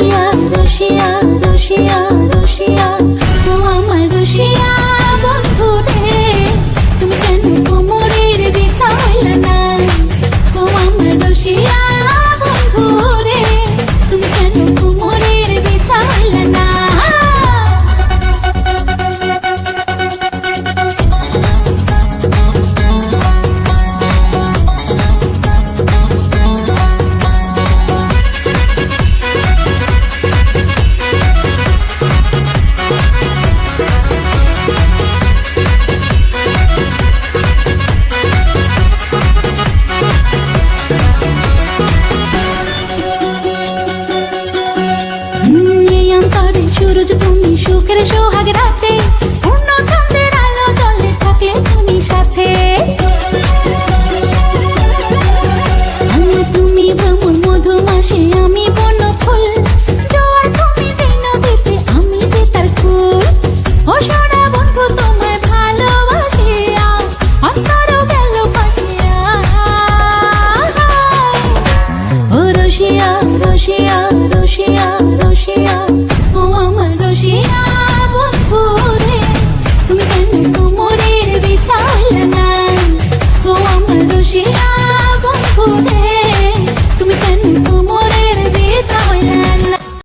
yeah. রোজ তুমি সুখের সোহাগ